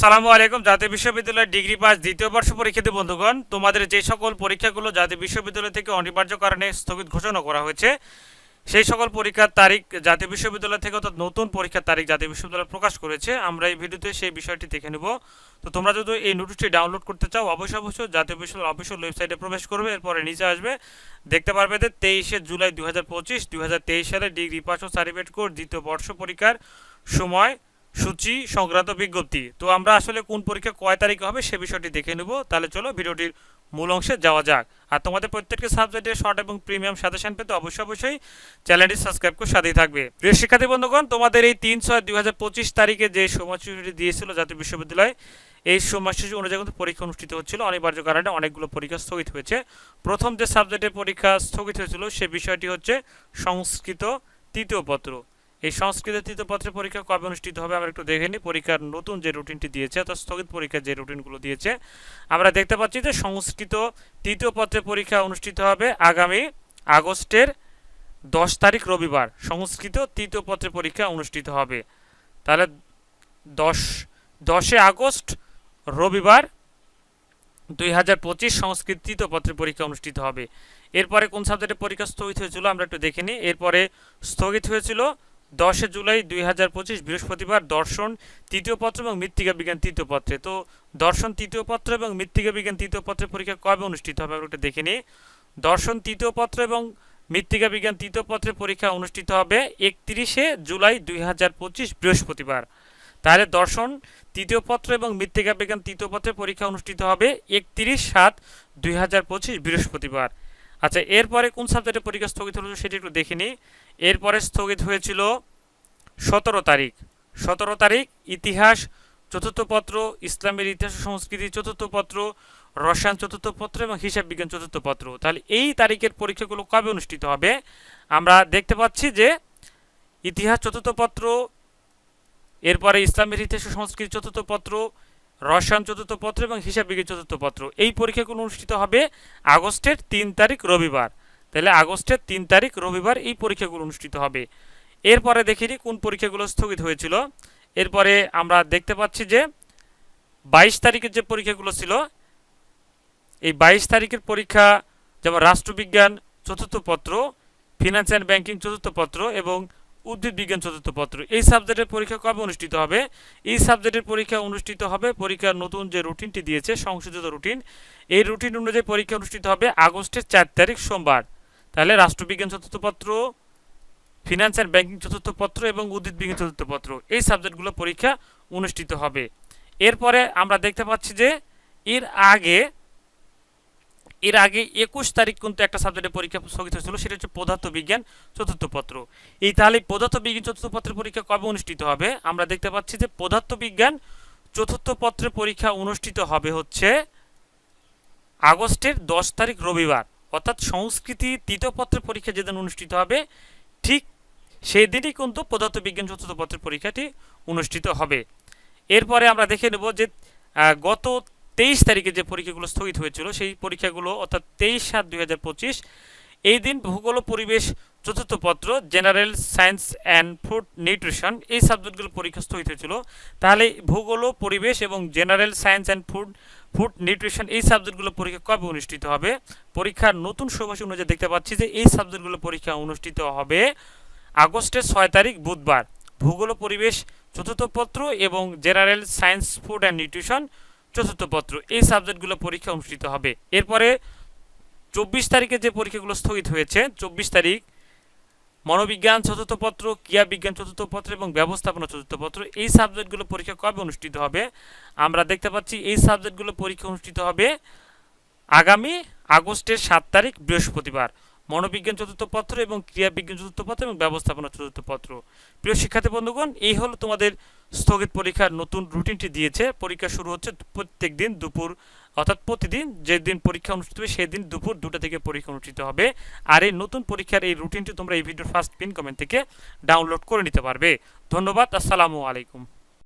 আসসালামু আলাইকুম। জাতীয় বিশ্ববিদ্যালয়ের ডিগ্রি পাস দ্বিতীয় বর্ষ পরীক্ষার্থী বন্ধুগণ, তোমাদের যে সকল পরীক্ষাগুলো জাতীয় বিশ্ববিদ্যালয় থেকে অনিবার্য কারণে স্থগিত ঘোষণা করা হয়েছে, সেই সকল পরীক্ষার তারিখ জাতীয় বিশ্ববিদ্যালয় থেকে অর্থাৎ নতুন পরীক্ষার তারিখ জাতীয় বিশ্ববিদ্যালয় প্রকাশ করেছে, আমরা এই ভিডিওতে সেই বিষয়টি দেখে নেব। তো তোমরা যদি এই নোটিশটি ডাউনলোড করতে চাও, অবশ্যই অবশ্যই জাতীয় বিশ্ববিদ্যালয় অফিসিয়াল ওয়েবসাইটে প্রবেশ করবে, এরপরে নিচে আসবে। দেখতে পারবে যে তেইশে জুলাই দু হাজার পঁচিশ সালে ডিগ্রি পাস ও সার্টিফিকেট কোর্স দ্বিতীয় বর্ষ পরীক্ষার সময় সূচি সংক্রান্ত বিজ্ঞপ্তি। তো আমরা আসলে কোন পরীক্ষা কয় তারিখে হবে সে বিষয়টি দেখে নেব। তাহলে চলো ভিডিওটির মূল অংশে যাওয়া যাক। আর তোমাদের প্রত্যেকটি সাবজেক্টের শর্ট এবং প্রিমিয়াম সাজেশন পেতে অবশ্যই অবশ্যই চ্যানেলটি সাবস্ক্রাইব করে সাথেই থাকবে। প্রিয় শিক্ষার্থী বন্ধুগণ, তোমাদের এই তিন ছয় দুই হাজার পঁচিশ তারিখে যে সময়সূচিটি দিয়েছিল জাতীয় বিশ্ববিদ্যালয়, এই সময়সূচি অনুযায়ী কিন্তু পরীক্ষা অনুষ্ঠিত হচ্ছিল। অনিবার্য কারণে অনেকগুলো পরীক্ষা স্থগিত হয়েছে। প্রথম যে সাবজেক্টের পরীক্ষা স্থগিত হয়েছিল সে বিষয়টি হচ্ছে সংস্কৃত তৃতীয় পত্র। এই সংস্কৃত তৃতীয় পত্রের পরীক্ষা কবে অনুষ্ঠিত হবে আমরা একটু দেখে নিই। পরীক্ষার নতুন যে রুটিনটি দিয়েছে, অর্থাৎ স্থগিত পরীক্ষার যে রুটিনগুলো দিয়েছে, আমরা দেখতে পাচ্ছি যে সংস্কৃত তৃতীয় পত্রের পরীক্ষা অনুষ্ঠিত হবে আগামী আগস্টের দশ তারিখ রবিবার। সংস্কৃত তৃতীয় পত্রের পরীক্ষা অনুষ্ঠিত হবে। তাহলে দশ, দশে আগস্ট রবিবার দুই হাজার পঁচিশ সংস্কৃত তৃতীয় পত্রের পরীক্ষা অনুষ্ঠিত হবে। এরপরে কোন সাবজেক্টের পরীক্ষা স্থগিত হয়েছিল আমরা একটু দেখে নিই। এরপরে স্থগিত হয়েছিল দশে জুলাই দুই হাজার পঁচিশ বৃহস্পতিবার দর্শন, তৃতীয় পত্র এবং মৃত্তিকা বিজ্ঞান তৃতীয় পত্রে। তো দর্শন, তৃতীয় পত্র এবং মৃত্তিকা বিজ্ঞান তৃতীয় পত্রের পরীক্ষা কবে অনুষ্ঠিত হবে আমরা দেখে নিই। দর্শন, তৃতীয় পত্র এবং মৃত্তিকা বিজ্ঞান তৃতীয় পত্রের পরীক্ষা অনুষ্ঠিত হবে একত্রিশে জুলাই দুই হাজার পঁচিশ বৃহস্পতিবার। তাহলে দর্শন, তৃতীয় পত্র এবং মৃত্তিকা বিজ্ঞান তৃতীয় পত্রের পরীক্ষা অনুষ্ঠিত হবে একত্রিশ সাত দুই হাজার পঁচিশ বৃহস্পতিবার। আচ্ছা এরপরে কোন সাবজেক্টের পরীক্ষা স্থগিত হলো সেটি একটু দেখে নিই। এরপরে স্থগিত হয়েছিল সতেরো তারিখ। সতেরো তারিখ, ইতিহাস, চতুর্থ পত্র, ইসলামের ইতিহাস সংস্কৃতি, চতুর্থ পত্র, রসায়ন চতুর্থ পত্র এবং হিসাব বিজ্ঞান চতুর্থ পত্র। তাহলে এই তারিখের পরীক্ষাগুলো কবে অনুষ্ঠিত হবে? আমরা দেখতে পাচ্ছি যে ইতিহাস চতুর্থ পত্র, এরপরে ইসলামের ইতিহাস সংস্কৃতি চতুর্থ পত্র রসায়ন চতুর্থ পত্র এবং হিসাব বিজ্ঞান চতুর্থ পত্র। এই পরীক্ষাগুলো অনুষ্ঠিত হবে আগস্টের তিন তারিখ রবিবার। তাহলে আগস্টের তিন তারিখ রবিবার এই পরীক্ষাগুলো অনুষ্ঠিত হবে। এরপরে দেখিনি কোন পরীক্ষাগুলো স্থগিত হয়েছিল। এরপরে আমরা দেখতে পাচ্ছি যে বাইশ তারিখের যে পরীক্ষাগুলো ছিল, এই বাইশ তারিখের পরীক্ষা যেমন রাষ্ট্রবিজ্ঞান চতুর্থ পত্র, ফিনান্স অ্যান্ড ব্যাংকিং চতুর্থ পত্র এবং উদ্ভিদ বিজ্ঞান চতুর্থ পত্র। এই সাবজেক্টের পরীক্ষা কবে অনুষ্ঠিত হবে? এই সাবজেক্টের পরীক্ষা অনুষ্ঠিত হবে, পরীক্ষার নতুন যে রুটিনটি দিয়েছে, সংশোধিত রুটিন, এই রুটিন অনুযায়ী পরীক্ষা অনুষ্ঠিত হবে আগস্টের চার তারিখ সোমবার। তাহলে রাষ্ট্রবিজ্ঞান চতুর্থ পত্র, ফিনান্স অ্যান্ড ব্যাংকিং চতুর্থ পত্র এবং উদ্ভিদ বিজ্ঞান চতুর্থ পত্র, এই সাবজেক্টগুলো পরীক্ষা অনুষ্ঠিত হবে। এরপরে আমরা দেখতে পাচ্ছি যে এর আগে এর আগে একুশ তারিখ কিন্তু একটা সাবজেক্টের পরীক্ষা স্থগিত হয়েছিল, সেটা হচ্ছে পদার্থ বিজ্ঞান চতুর্থ পত্র এই তাহলে পদার্থ বিজ্ঞান চতুর্থ পত্রের পরীক্ষা কবে অনুষ্ঠিত হবে? আমরা দেখতে পাচ্ছি যে পদার্থ বিজ্ঞান চতুর্থ পত্রের পরীক্ষা অনুষ্ঠিত হবে হচ্ছে আগস্টের দশ তারিখ রবিবার। অর্থাৎ সংস্কৃতি তৃতীয় পত্রের পরীক্ষা যেদিন অনুষ্ঠিত হবে, ঠিক সেই দিনই কিন্তু পদার্থ বিজ্ঞান চতুর্থ পত্রের পরীক্ষাটি অনুষ্ঠিত হবে। এরপরে আমরা দেখে নেব যে গত তেইশ তারিখে যে পরীক্ষাগুলো স্থগিত হয়েছিল, সেই পরীক্ষাগুলো অর্থাৎ তেইশ সাত দুই এই দিন ভূগোল পরিবেশ চতুর্থ পত্র general science and food nutrition এই সাবজেক্টগুলো পরীক্ষা স্থগিত হয়েছিল। তাহলে ভূগোল পরিবেশ এবং general science and food food nutrition এই সাবজেক্টগুলো পরীক্ষা কবে অনুষ্ঠিত হবে? পরীক্ষার নতুন সময়সূচি অনুযায়ী দেখতে পাচ্ছি যে এই সাবজেক্টগুলো পরীক্ষা অনুষ্ঠিত হবে আগস্টের ছয় তারিখ, বুধবার। ভূগোল পরিবেশ চতুর্থ পত্র এবং general science food and nutrition চতুর্থ পত্র। এই সাবজেক্টগুলো পরীক্ষা অনুষ্ঠিত হবে। এরপরে চব্বিশ তারিখে যে পরীক্ষাগুলো স্থগিত হয়েছে, চব্বিশ তারিখ মনোবিজ্ঞান চতুর্থ পত্র, ক্রিয়া বিজ্ঞান চতুর্থ পত্র এবং ব্যবস্থাপনা চতুর্থ পত্র, এই সাবজেক্টগুলো পরীক্ষা কবে অনুষ্ঠিত হবে? আমরা দেখতে পাচ্ছি এই সাবজেক্টগুলো পরীক্ষা অনুষ্ঠিত হবে আগামী আগস্টের সাত তারিখ, বৃহস্পতিবার। মনোবিজ্ঞান চতুর্থ পত্র এবং ক্রিয়া বিজ্ঞান চতুর্থ পত্র এবং ব্যবস্থাপনা চতুর্থ পত্র। প্রিয় শিক্ষার্থী বন্ধুগণ, এই হলো তোমাদের স্থগিত পরীক্ষার নতুন রুটিনটি দিয়েছে। পরীক্ষা শুরু হচ্ছে প্রত্যেক দিন দুপুর, অর্থাৎ প্রতিদিন যেদিন পরীক্ষা অনুষ্ঠিত হবে সেদিন দুপুর দুটা থেকে পরীক্ষা অনুষ্ঠিত হবে। আর এই নতুন পরীক্ষার এই রুটিনটি তোমরা এই ভিডিওর ফার্স্ট পিন কমেন্ট থেকে ডাউনলোড করে নিতে পারবে। ধন্যবাদ, আসসালামু আলাইকুম।